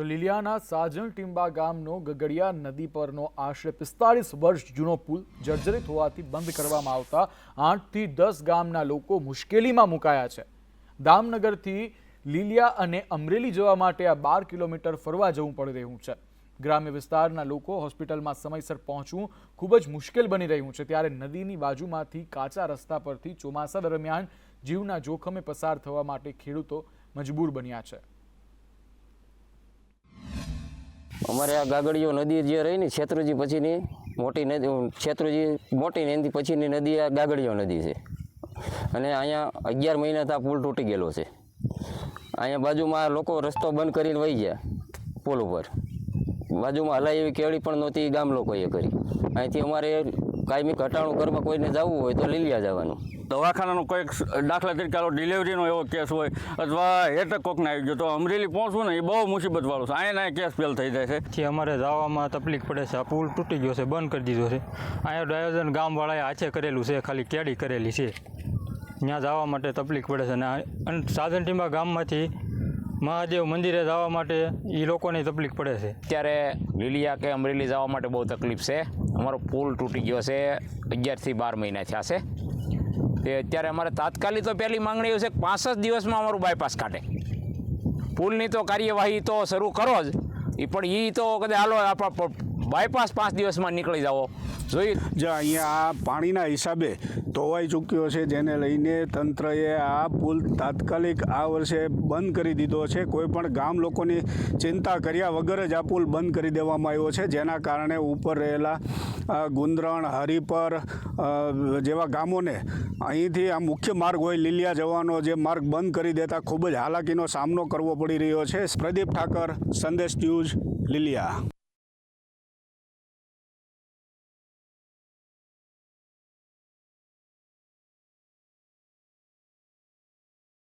તો લીલિયાના સાજણ ટીંબા ગામનો ગગડિયા નદી પરનો આશરે પિસ્તાળીસ વર્ષ જૂનો પુલ જર્જરિત હોવાથી બંધ કરવામાં આવતા આઠથી દસ ગામના લોકો મુશ્કેલીમાં મુકાયા છે. દામનગરથી લીલિયા અને અમરેલી જવા માટે આ બાર કિલોમીટર ફરવા જવું પડી રહ્યું છે. ગ્રામ્ય વિસ્તારના લોકો હોસ્પિટલમાં સમયસર પહોંચવું ખૂબ જ મુશ્કેલ બની રહ્યું છે. ત્યારે નદીની બાજુમાંથી કાચા રસ્તા પરથી ચોમાસા દરમિયાન જીવના જોખમે પસાર થવા માટે ખેડૂતો મજબૂર બન્યા છે. અમારે આ ગાગડીઓ નદી જે રહી ને છેત્રુજી પછીની મોટી નદી છેત્રુજી મોટી નદી પછીની નદી આ ગાગડીઓ નદી છે. અને અહીંયા અગિયાર મહિના આ પુલ તૂટી ગયેલો છે. અહીંયા બાજુમાં લોકો રસ્તો બંધ કરીને વહી ગયા પુલ ઉપર. બાજુમાં હલાય એવી કેળી પણ નહોતી ગામ લોકોએ કરી. અહીંથી અમારે કાયમી ઘટાડું કરવા કોઈને જવું હોય તો લીલિયા જવાનું. દવાખાનાનો કોઈક દાખલા તરીકે આલો ડિલિવરીનો એવો કેસ હોય અથવા હેઠળ કોકને આવી ગયો તો અમરેલી પહોંચવું ને એ બહુ મુસીબતવાળું છે. અહીંયા કેસ ફેલ થઈ જાય છે. અમારે જવામાં તકલીફ પડે છે. આ પુલ તૂટી ગયો છે બંધ કરી દીધો છે. અહીંયા ડાયોજન ગામવાળાએ હાથે કરેલું છે ખાલી કેડી કરેલી છે. ત્યાં જવા માટે તકલીફ પડે છે અને આ- અને સાધન ટીંબા ગામમાંથી મહાદેવ મંદિરે જવા માટે એ લોકોને તકલીફ પડે છે. ત્યારે લીલિયા કે અમરેલી જવા માટે બહુ તકલીફ છે. અમારો પુલ તૂટી ગયો છે. અગિયારથી બાર મહિના થયા છે. તે અત્યારે અમારે તાત્કાલિક તો પહેલી માંગણી એવું છે પાંચ જ દિવસમાં અમારું બાયપાસ કાઢે. પુલની તો કાર્યવાહી તો શરૂ કરો જ. એ પણ એ તો કદાચ હાલો આપણા બાયપાસ પાંચ દિવસમાં નીકળી જાઓ. જોઈ જે અહીંયા આ પાણીના હિસાબે ધોવાઈ ચૂક્યો છે, જેને લઈને તંત્રએ આ પુલ તાત્કાલિક આ વર્ષે બંધ કરી દીધો છે. કોઈ પણ ગામ લોકોની ચિંતા કર્યા વગર જ આ પુલ બંધ કરી દેવામાં આવ્યો છે. જેના કારણે ઉપર રહેલા ગુંદરણ, હરિપર જેવા ગામોને અહીંથી આ મુખ્ય માર્ગ હોય, લીલિયા જવાનો જે માર્ગ બંધ કરી દેતા ખૂબ જ હાલાકીનો સામનો કરવો પડી રહ્યો છે. પ્રદીપ ઠાકર, સંદેશ ન્યૂઝ, લીલિયા.